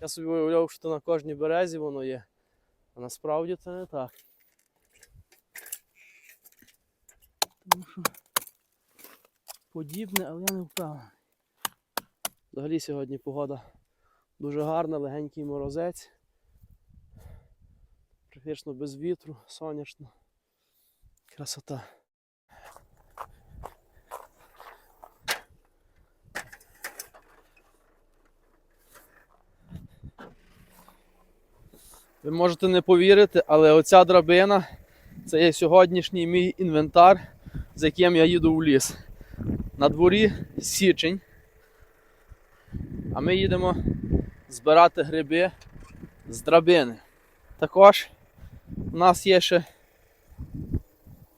Я собі уявляв, що на кожній березі воно є. А насправді це не так. Тому що подібне, але я не впевнений. Взагалі сьогодні погода дуже гарна, легенький морозець. Практично без вітру, сонячно. Красота. Ви можете не повірити, але оця драбина це є сьогоднішній мій інвентар, з яким я їду в ліс. На дворі січень. А ми їдемо збирати гриби з драбини. Також у нас є ще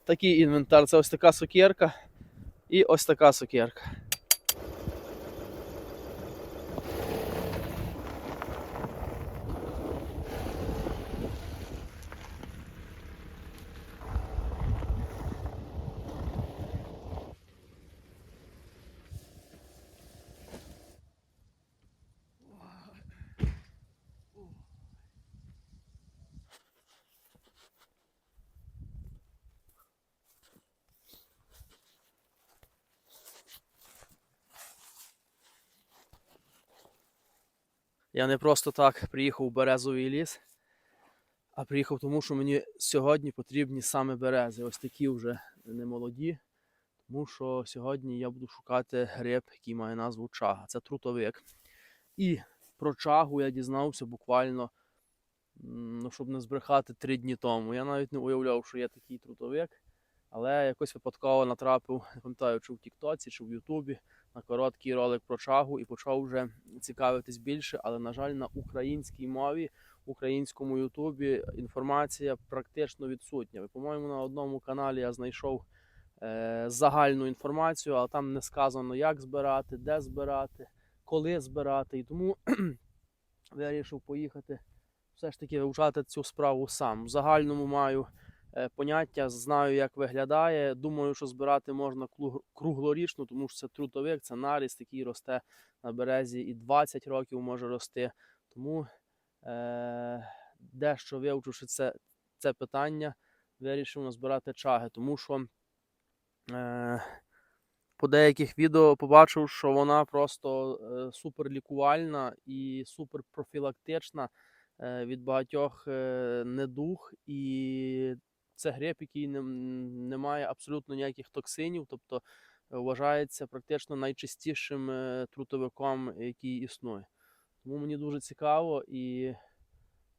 такий інвентар. Це ось така сокирка і ось така сокирка. Я не просто так приїхав у березовий ліс, а приїхав тому, що мені сьогодні потрібні саме берези. Ось такі вже не молоді. Тому що сьогодні я буду шукати гриб, який має назву чага. Це трутовик. І про чагу я дізнався буквально, ну, щоб не збрехати, три дні тому. Я навіть не уявляв, що є такий трутовик, але якось випадково натрапив, не пам'ятаю, чи в Тіктоці, чи в Ютубі на короткий ролик про чагу і почав вже цікавитись більше, але, на жаль, на українській мові, українському Ютубі інформація практично відсутня. По-моєму, на одному каналі я знайшов е, загальну інформацію, але там не сказано, як збирати, де збирати, коли збирати. І тому вирішив поїхати все ж таки вивчати цю справу сам. В загальному маю поняття, знаю, як виглядає. Думаю, що збирати можна круглорічно, тому що це трутовик, це наріст, який росте на березі і 20 років може рости. Тому е, дещо вивчивши це, це питання, вирішив назбирати чаги, тому що е, по деяких відео побачив, що вона просто е, супер лікувальна і супер профілактична е, від багатьох е, недуг. І це гриб, який не, не має абсолютно ніяких токсинів, тобто е, вважається практично найчистішим е, трутовиком, який існує. Тому мені дуже цікаво і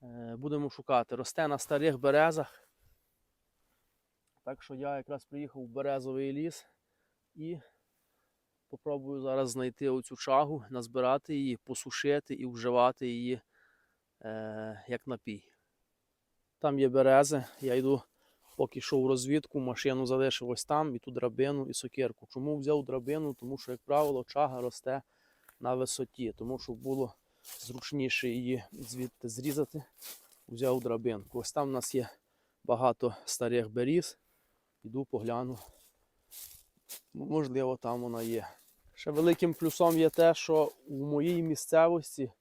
е, будемо шукати. Росте на старих березах. Так що я якраз приїхав в березовий ліс і попробую зараз знайти оцю чагу, назбирати її, посушити і вживати її е, як напій. Там є берези, я йду, поки йшов в розвідку, машину залишив ось там, і ту драбину, і сокирку. Чому взяв драбину? Тому що, як правило, чага росте на висоті, тому що було зручніше її звідти зрізати, взяв драбинку. Ось там у нас є багато старих беріз. Іду погляну. Можливо, там вона є. Ще великим плюсом є те, що в моїй місцевості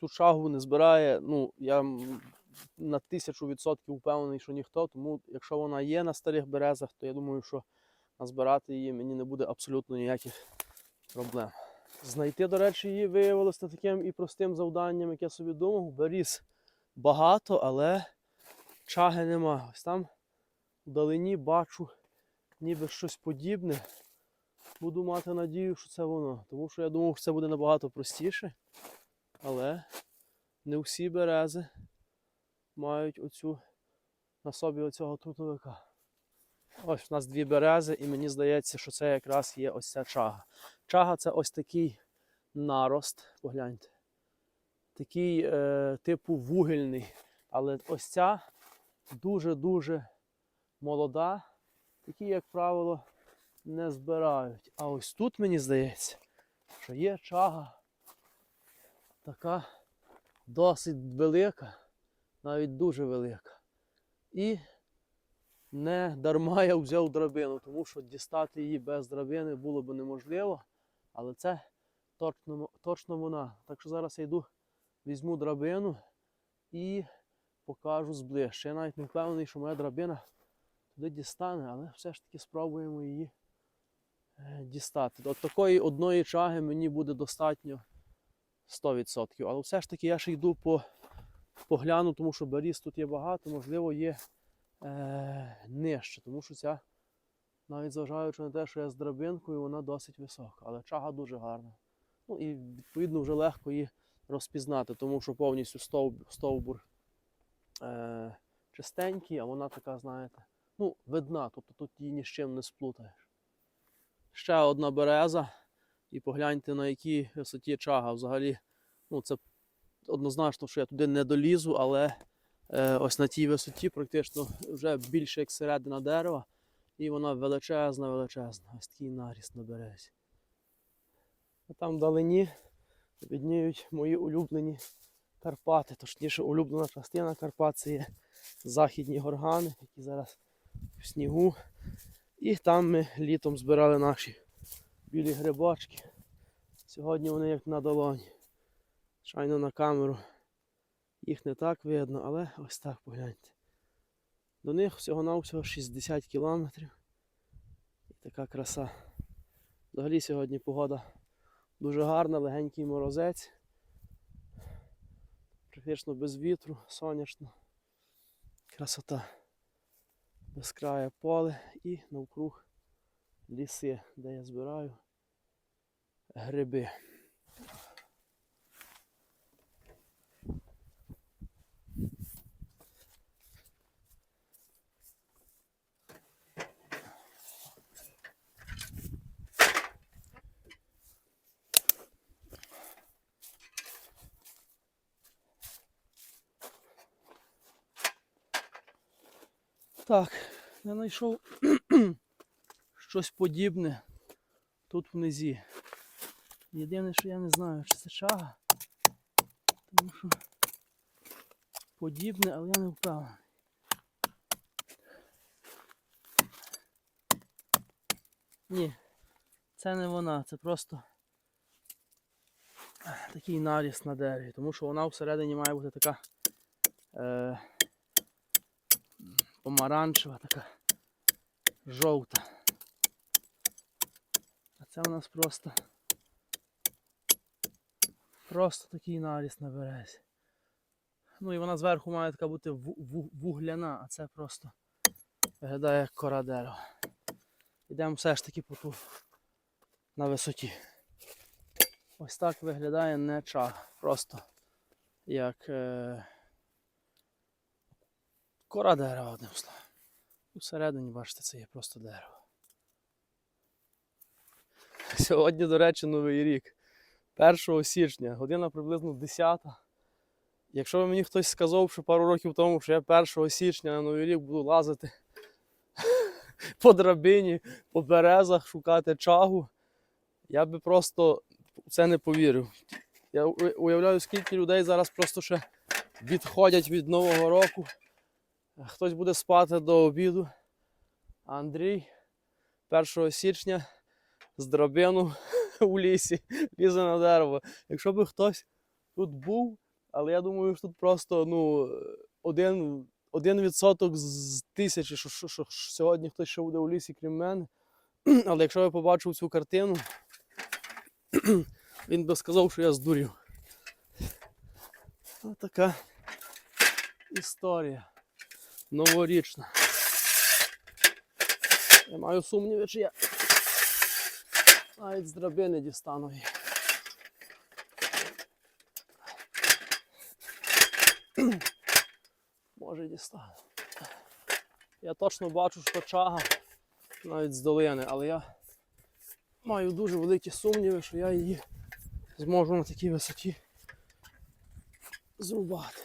цю чагу не збирає. Ну, я на тисячу відсотків впевнений, що ніхто. Тому якщо вона є на старих березах, то я думаю, що назбирати її мені не буде абсолютно ніяких проблем. Знайти, до речі, її виявилося таким і простим завданням, як я собі думав. Беріз багато, але чаги нема. Ось там вдалині бачу ніби щось подібне. Буду мати надію, що це воно. Тому що я думав, що це буде набагато простіше. Але не всі берези мають оцю на собі оцього трутовика. Ось у нас дві берези, і мені здається, що це якраз є ось ця чага. Чага це ось такий нарост. Погляньте. Такий е, типу вугільний. Але ось ця дуже-дуже молода, такі, як правило, не збирають. А ось тут мені здається, що є чага така досить велика, навіть дуже велика. І не дарма я взяв драбину, тому що дістати її без драбини було б неможливо. Але це точно, точно вона. Так що зараз я йду візьму драбину і покажу зближче. Я навіть не впевнений, що моя драбина туди дістане, але все ж таки спробуємо її е, дістати. От такої одної чаги мені буде достатньо 100%. Але все ж таки я ще йду по, погляну, тому що беріз тут є багато, можливо, є е, нижче, тому що ця, навіть зважаючи на те, що я з драбинкою, вона досить висока, але чага дуже гарна. Ну і відповідно вже легко її розпізнати, тому що повністю стовб, стовбур е, чистенький, а вона така, знаєте, ну, видна, тобто тут її ні з чим не сплутаєш. Ще одна береза. І погляньте, на якій висоті чага. Взагалі, ну, це однозначно, що я туди не долізу, але е, ось на тій висоті практично вже більше як середина дерева. І вона величезна, величезна. Ось такий наріс на березі. А там вдалині відніють мої улюблені Карпати. Точніше, улюблена частина Карпат це є західні горгани, які зараз в снігу. І там ми літом збирали наші білі грибочки. Сьогодні вони як на долоні. Звичайно, на камеру їх не так видно, але ось так погляньте. До них всього-навсього 60 кілометрів. І така краса. Взагалі сьогодні погода дуже гарна, легенький морозець. Практично без вітру, сонячно. Красота. Безкрає поле і навкруг ліси, де я збираю гриби. Так, я знайшов щось подібне тут внизі. Єдине, що я не знаю, чи це чага. Тому що подібне, але я не впевнений. Ні, це не вона, це просто такий наріс на дереві, тому що вона всередині має бути така е, помаранчева, така жовта. А це у нас просто просто такий наріс на березі. Ну і вона зверху має така бути ву- ву- вугляна, а це просто виглядає як кора дерева. Йдемо все ж таки по ту на висоті. Ось так виглядає не чаг. Просто як е... кора дерева, одним словом. Усередині, бачите, це є просто дерево. Сьогодні, до речі, новий рік. 1 січня, година приблизно 10. Якщо б мені хтось сказав, що пару років тому, що я 1 січня на новий рік буду лазити по драбині, по березах, шукати чагу, я би просто в це не повірив. Я уявляю, скільки людей зараз просто ще відходять від Нового року. Хтось буде спати до обіду. Андрій 1 січня з драбину у лісі лізе на дерево. Якщо б хтось тут був, але я думаю, що тут просто ну, один, один відсоток з тисячі, що, що, що сьогодні хтось ще буде у лісі, крім мене. Але якщо я побачив цю картину, він би сказав, що я здурів. Ось така історія новорічна. Я маю сумніви, чи я навіть з драбини дістану її. Може дістану. Я точно бачу, що чага навіть з долини, але я маю дуже великі сумніви, що я її зможу на такій висоті зрубати.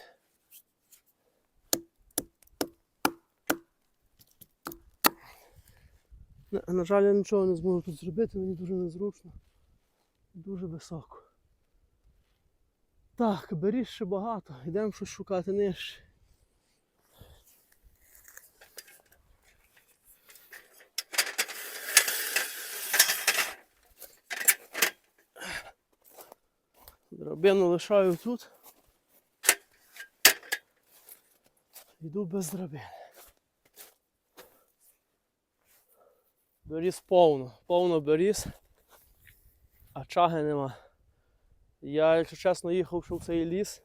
На жаль, я нічого не зможу тут зробити, мені дуже незручно. Дуже високо. Так, беріж ще багато, йдемо щось шукати нижче. Драбину лишаю тут. Йду без драбини. Беріз повно, повно беріз, а чаги нема. Я, якщо чесно, їхав що в цей ліс.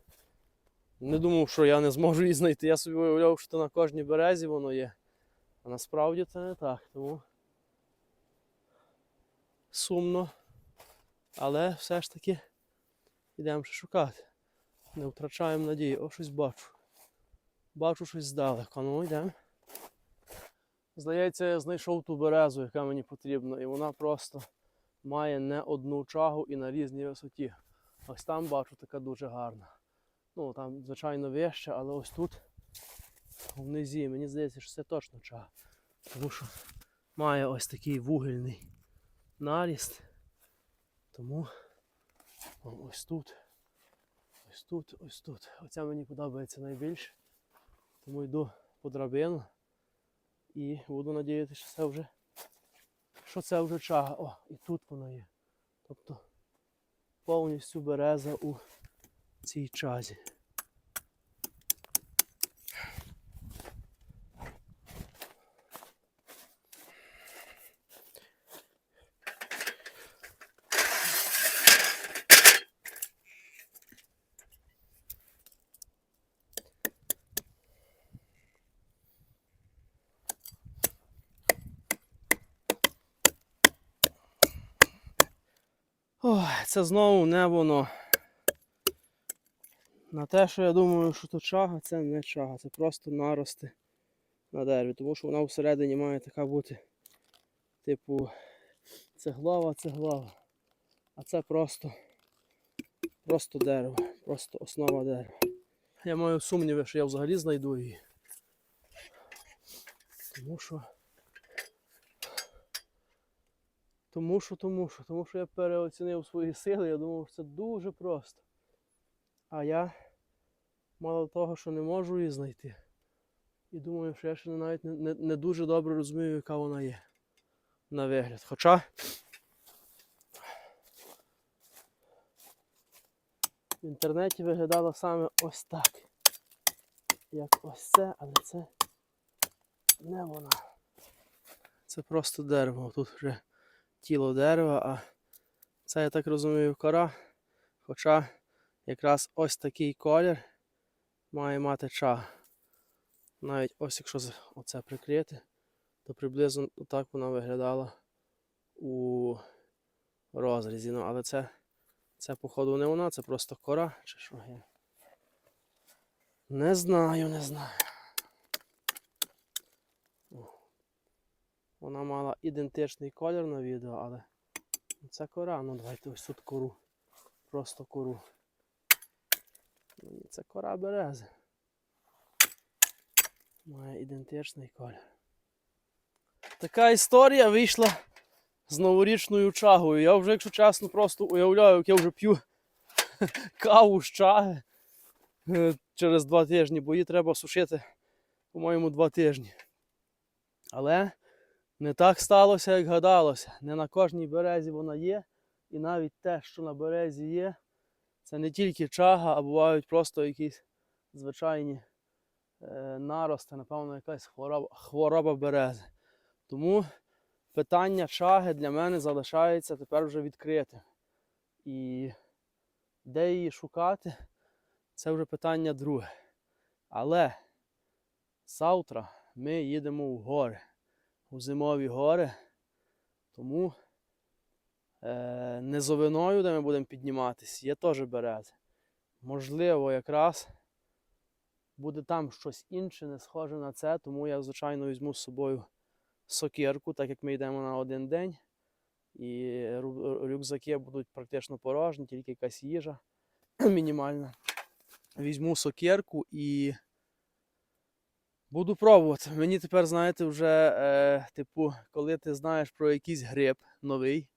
Не думав, що я не зможу її знайти. Я собі уявляв, що на кожній березі воно є. А насправді це не так. Тому сумно. Але все ж таки йдемо ще шукати. Не втрачаємо надії. О, щось бачу. Бачу щось здалеку. Ну йдемо. Здається, я знайшов ту березу, яка мені потрібна, і вона просто має не одну чагу і на різній висоті. Ось там бачу така дуже гарна. Ну, там, звичайно, вище, але ось тут, в низі, мені здається, що це точно чага. Тому що має ось такий вугільний наріст. Тому ось тут, ось тут, ось тут. Оця мені подобається найбільше. Тому йду по драбину і буду надіятися, що це вже що це вже чага. О, і тут вона є. Тобто повністю береза у цій чазі. Ой, це знову не воно. На те, що я думаю, що то чага, це не чага, це просто нарости на дереві, тому що вона всередині має така бути, типу, цеглова, цеглова. А це просто, просто дерево, просто основа дерева. Я маю сумніви, що я взагалі знайду її. Тому що. Тому що, тому що, тому що я переоцінив свої сили, я думав, що це дуже просто. А я мало того, що не можу її знайти. І думаю, що я ще навіть не, не, не дуже добре розумію, яка вона є на вигляд. Хоча в інтернеті виглядала саме ось так. Як ось це, але це не вона. Це просто дерево. Тут вже тіло дерева, а це, я так розумію, кора. Хоча якраз ось такий колір має мати ча. Навіть ось якщо оце прикрити, то приблизно так вона виглядала у розрізі. Ну, але це, це походу не вона, це просто кора чи що. Не знаю, не знаю. Вона мала ідентичний колір на відео, але це кора. Ну давайте ось тут кору. Просто кору. Це кора берези. Має ідентичний колір. Така історія вийшла з новорічною чагою. Я вже, якщо чесно, просто уявляю, як я вже п'ю каву з чаги е, через два тижні, бо її треба сушити, по-моєму, два тижні. Але не так сталося, як гадалося. Не на кожній березі вона є. І навіть те, що на березі є, це не тільки чага, а бувають просто якісь звичайні е, нарости, напевно, якась хвороба, хвороба берези. Тому питання чаги для мене залишається тепер вже відкритим. І де її шукати, це вже питання друге. Але завтра ми їдемо в гори, у зимові гори. Тому е, низовиною, де ми будемо підніматися, є теж берези. Можливо, якраз буде там щось інше, не схоже на це, тому я, звичайно, візьму з собою сокирку, так як ми йдемо на один день. І рюкзаки будуть практично порожні, тільки якась їжа мінімальна. Візьму сокирку і буду пробувати. Мені тепер, знаєте, вже, е, типу, коли ти знаєш про якийсь гриб новий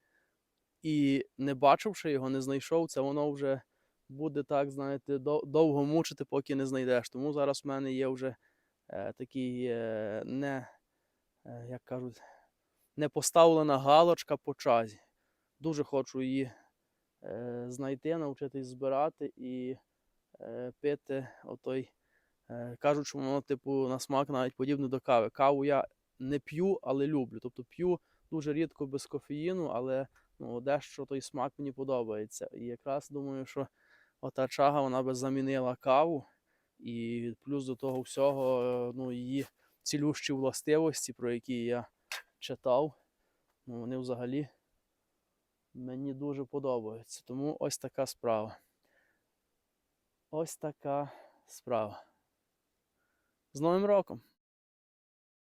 і не бачивши його, не знайшов, це воно вже буде так, знаєте, довго мучити, поки не знайдеш. Тому зараз в мене є вже е, такий е, не, е, як кажуть, не поставлена галочка по чазі. Дуже хочу її е, знайти, навчитись збирати і е, пити отой Кажуть, що воно, типу, на смак навіть подібне до кави. Каву я не п'ю, але люблю. Тобто п'ю дуже рідко без кофеїну, але ну, дещо той смак мені подобається. І якраз думаю, що ота чага вона би замінила каву. І плюс до того всього, е, ну, її цілющі властивості, про які я читав, ну, вони взагалі мені дуже подобаються. Тому ось така справа. Ось така справа. З Новим роком!